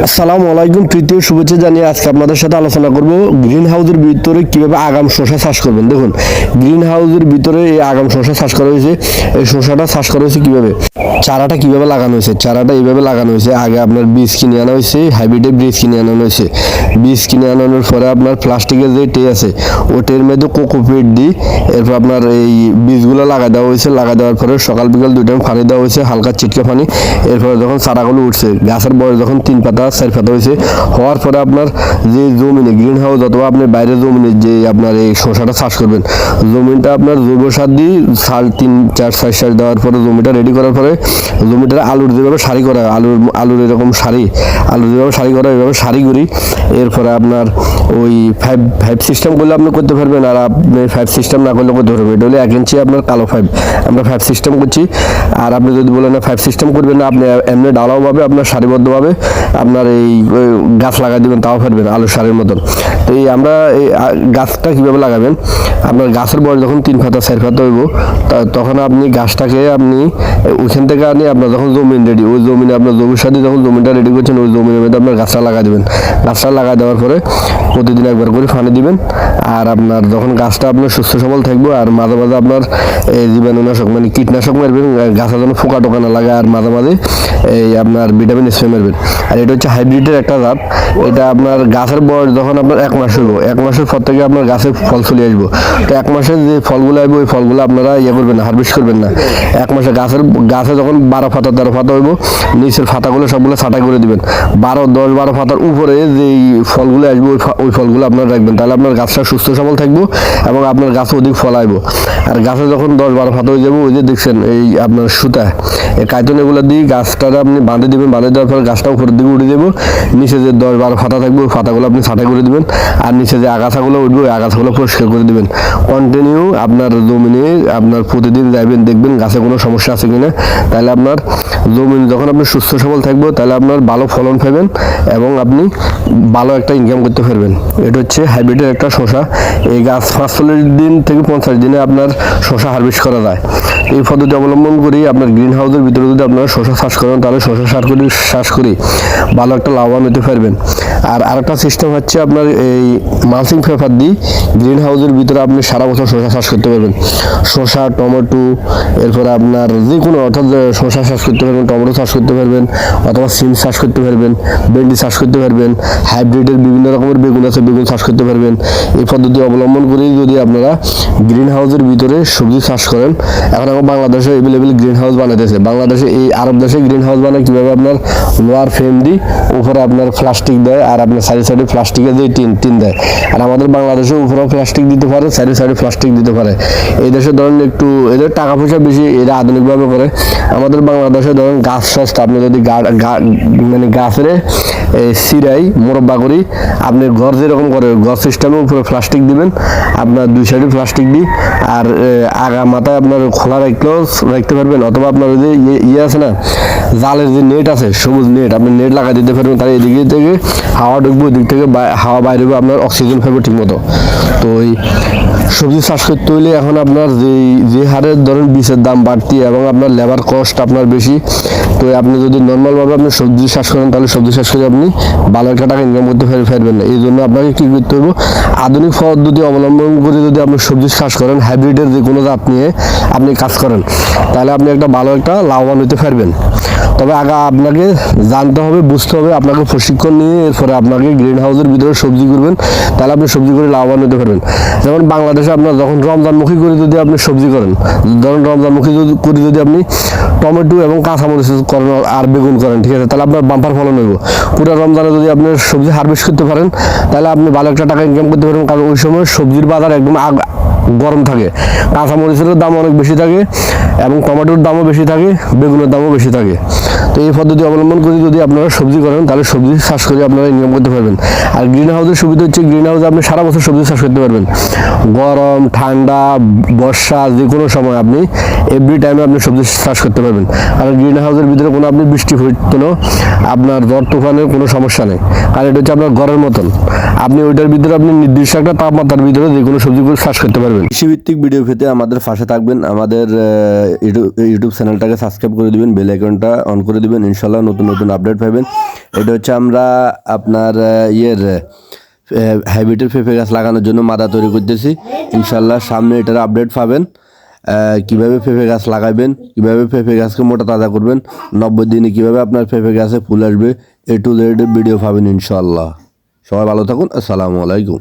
আসসালামু আলাইকুম তৃতীয় শুভেচ্ছা জানিয়ে আজকে আপনাদের সাথে আলোচনা করব গ্রিন হাউসের ভিতরে কীভাবে আগাম শসা চাষ করবেন। দেখুন গ্রিন হাউসের ভিতরে এই আগাম শসা চাষ করা হয়েছে। এই শসাটা চাষ করা হয়েছে কীভাবে? চারাটা কীভাবে লাগানো হয়েছে? চারাটা এইভাবে লাগানো হয়েছে। আগে আপনার বীজ কিনে আনা হয়েছে হাইব্রিডের বীজ কিনে আনানো হয়েছে। বীজ কিনে আনানোর পরে আপনার প্লাস্টিকের যে টে আছে, ও টের মধ্যে কোকোপিট দিই, এরপর আপনার এই বীজগুলো লাগা দেওয়া হয়েছে। লাগা দেওয়ার পরে সকাল বিকাল দুই টাইম পানি দেওয়া হয়েছে, হালকা চিটকে পানি। এরপরে যখন চারাগুলো উঠছে, গাছের বয়স যখন তিন পাতা চার পাতা হয়েছে হওয়ার পরে আপনার যে জমিনে গ্রিন হাউস অথবা আপনি বাইরের জমিনে যে আপনার এই শসাটা চাষ করবেন জমিনটা আপনার জৈব সার দিয়ে সার তিন চার চার সার দেওয়ার পরে জমিটা রেডি করার পরে জমিটা আলুর যেভাবে সারি করা আলুর আলুর এরকম সারি আলুর যেভাবে সারি করা এভাবে সারি করি এরপরে আপনার ওই ফাইভ ফাইভ সিস্টেম করলে আপনি করতে পারবেন আর আপনি ফাইভ সিস্টেম না করলে করতে পারবেন। এটা হলে এক ইঞ্চি আপনার কালো ফাইভ আমরা ফাইভ সিস্টেম করছি। আর আপনি যদি বলেন না ফাইভ সিস্টেম করবেন না, আপনি এমনি ডালাওভাবে আপনার সারিবদ্ধভাবে আপনার এই গাছ লাগাই দেবেন, তাও পারবেন আলুর সারের মতন। তো এই আমরা এই গাছটা কীভাবে লাগাবেন? আপনার গাছের বয়স যখন তিন ফাতা, চার ফাতা হইব তখন আপনি গাছটাকে আপনি ওইখান থেকে আনি, আপনার যখন জমিন রেডি ওই জমিনে আপনার জমির সাথে যখন জমিটা রেডি করছেন, ওই জমিনের মধ্যে আপনার গাছটা লাগাই দেবেন। গাছটা লাগাই দেওয়ার পরে প্রতিদিন একবার করে পানি দিবেন, আর আপনার যখন গাছটা আপনার সুস্থ সবল থাকবে, আর মাঝে মাঝে আপনার জীবাণুনাশক মানে কীটনাশক মারবেন, গাছের যেন ফোকা টোকা না লাগে, আর মাঝে মাঝে এই আপনার ভিটামিন স্প্রে মারবেন। আর এটা হচ্ছে হাইব্রিডের একটা জাত। এটা আপনার গাছের বয়স যখন আপনার এক মাস হইব এক মাসের পর থেকে আপনার গাছে ফল চলে আসব। তো এক মাসের যে ফলগুলো আসবে, ওই ফলগুলো আপনারা ইয়ে করবেন না হারভেস্ট করবেন না। এক মাসে গাছের, গাছে যখন বারো ফাতা, তেরো ফাতা হইব, নিচের ফাতাগুলো সবগুলো ছাঁটাই করে দিবেন। বারো, দশ, বারো ফাতার উপরে যে ফলগুলো আসবে, ওই ওই ফলগুলো আপনারা রাখবেন। তাহলে আপনার গাছটা সুস্থ সবল থাকব এবং আপনার গাছে অধিক ফল আইব আর গাছে যখন দশ, বারো ফাতা হয়ে যাব, ওই যে দেখছেন, এই আপনার সুতা, এই কাইতন এগুলো দিয়ে গাছটা আপনি বাঁধে দিবেন, বাঁধে দেওয়ার পরে গাছটা উপরের দিকে উঠে দেবো। নিচে যে দশ বারো ফাতা থাকবে ফাতাগুলো আপনি ছাঁটাই করে দিবেন। আর নিচে যে আগাছাগুলো উঠবে, ওই আগাছাগুলো পরিষ্কার করে দিবেন। কন্টিনিউ আপনার জমিনে আপনার প্রতিদিন যাবেন দেখবেন গাছে কোনো সমস্যা আছে কিনা। তাহলে আপনার জমিন যখন আপনি সুস্থ সবল থাকব, তাহলে আপনার ভালো ফলন পাবেন এবং আপনি ভালো একটা ইনকাম করতে পারবেন। এটা হচ্ছে হাইব্রিডের একটা শশা এই গাছ পাঁচচল্লিশ দিন থেকে পঞ্চাশ দিনে আপনার শসা হারভেস্ট করা যায়। এই পদ্ধতি অবলম্বন করি আপনার গ্রিন হাউসের ভিতরে যদি আপনারা শশা চাষ করেন, তাহলে শশা সার করি চাষ করি। ভালো একটা লাভবান হতে পারবেন। আর আরেকটা সিস্টেম হচ্ছে আপনার এই মালচিং পেপার দিয়ে গ্রিন হাউসের ভিতরে আপনি সারা বছর শসা চাষ করতে পারবেন। শসা, টমেটো, এরপরে আপনার যে কোনো, অর্থাৎ শসা চাষ করতে পারবেন, টমেটো চাষ করতে পারবেন, অথবা সিম চাষ করতে পারবেন, ভেন্ডি চাষ করতে পারবেন হাইব্রিডের বিভিন্ন রকমের বেগুন আছে, বেগুন চাষ করতে পারবেন। এই পদ্ধতি অবলম্বন করেই যদি আপনারা গ্রিন হাউসের ভিতরে সবজি চাষ করেন, এখন আমার বাংলাদেশে এভেলেবেল গ্রিন হাউস বানাইতেছে। বাংলাদেশে এই আরব দেশে গ্রিন হাউস বানায় কীভাবে আপনার লোয়ার ফ্রেম দিই উপরে আপনার প্লাস্টিক দেয় আর আপনার সাইডে সাইডে প্লাস্টিকের দিয়ে টিন টিন দেয়। আর আমাদের বাংলাদেশে উপরেও প্লাস্টিক দিতে পারে সাইডে সাইডে প্লাস্টিক দিতে পারে। এই দেশে ধরেন একটু এদের টাকা পয়সা বেশি এরা আধুনিকভাবে করে। আমাদের বাংলাদেশে ধরেন গাছ সস্তা, আপনি যদি মানে গাছের সিরাই, মোরব্বা করি, আপনি ঘর যেরকম করে, ঘর সিস্টেমে উপরে প্লাস্টিক দিবেন। আপনার দুই সাইডে প্লাস্টিক দিই আর আগা মাথায় আপনার খোলা রাখলেও রাখতে পারবেন, অথবা আপনার যে ইয়ে- ইয়ে আছে না, জালের যে নেট আছে, সবুজ নেট আপনি নেট লাগাই দিতে পারবেন তার এদিকে থেকে হাওয়া ঢুকবে, ওদিক থেকে হাওয়া বাইরে আপনার অক্সিজেন পাবে ঠিক মতো তো ওই সবজি চাষ করতে হইলে এখন আপনার যে যে হারে ধরেন বীজের দাম বাড়তি এবং আপনার লেবার কস্ট আপনার বেশি, তো আপনি যদি নর্মালভাবে আপনি সবজি চাষ করেন, তাহলে সবজি চাষ করে আপনি ভালো একটা টাকা ইনকাম করতে পারবেন না। এই জন্য আপনাকে কী করতে হবে আধুনিক পদ্ধতি অবলম্বন করে যদি আপনি সবজি চাষ করেন, হাইব্রিডের যে কোনো জাত নিয়ে আপনি কাজ করেন, তাহলে আপনি একটা ভালো একটা লাভবান হতে পারবেন তবে আগে আপনাকে জানতে হবে, বুঝতে হবে, আপনাকে প্রশিক্ষণ নিয়ে এরপরে আপনাকে গ্রিন হাউসের ভিতরে সবজি করবেন, তাহলে আপনি সবজি করে লাভবান হতে পারবেন। যেমন বাংলাদেশে আপনার যখন রমজানমুখী করে যদি আপনি সবজি করেন, ধরুন রমজানমুখী যদি করে যদি আপনি টমেটো এবং কাঁচামরিচ করেন আর বেগুন করেন, ঠিক আছে? তাহলে আপনার বাম্পার ফলন হইব। পুরো রমজানে যদি আপনি সবজি হারভেস্ট করতে পারেন, তাহলে আপনি ভালো একটা টাকা ইনকাম করতে পারবেন, কারণ ওই সময় সবজির বাজার একদম গরম থাকে। কাঁচামরিচের দাম অনেক বেশি থাকে এবং টমেটোর দামও বেশি থাকে, বেগুনের দামও বেশি থাকে। তো এই পদ্ধতি অবলম্বন করে যদি আপনারা সবজি করেন, তাহলে সবজি চাষ করে আপনারা ইনকাম করতে পারবেন। আর গ্রিন হাউসের সুবিধা হচ্ছে গ্রিন হাউসে আপনি সারা বছর সবজি চাষ করতে পারবেন। গরম, ঠান্ডা, বর্ষা, যে কোনো সময় আপনি এভরি টাইমে আপনি সবজি চাষ করতে পারবেন। আর গ্রিন হাউসের ভিতরে কোনো আপনি বৃষ্টি হইতো আপনার ঝড় তুফানের কোনো সমস্যা নেই। কারণ এটা হচ্ছে আপনার ঘরের মতন। আপনি ওইটার ভিতরে আপনি নির্দিষ্ট একটা তাপমাত্রার ভিতরে যে কোনো সবজি করে চাষ করতে পারবেন। কৃষিভিত্তিক ভিডিও পেতে আমাদের পাশে থাকবেন। আমাদের ইউটিউব চ্যানেলটাকে সাবস্ক্রাইব করে দিবেন বেল আইকনটা অন করে দিবেন, ইনশাল্লাহ নতুন নতুন আপডেট পাবেন এটা হচ্ছে আমরা আপনার ইয়ের হাইব্রিডের পেঁপে গাছ লাগানোর জন্য মাদা তৈরি করতেছি। ইনশাল্লাহ সামনে এটার আপডেট পাবেন। কীভাবে পেঁপে গাছ লাগাবেন, কীভাবে পেঁপে গাছকে মোটা তাজা করবেন, নব্বই দিনে কীভাবে আপনার পেঁপে গাছে ফুল আসবে, এ টু জেড ভিডিও পাবেন ইনশাল্লাহ। সবাই ভালো থাকুন, আসসালামু আলাইকুম।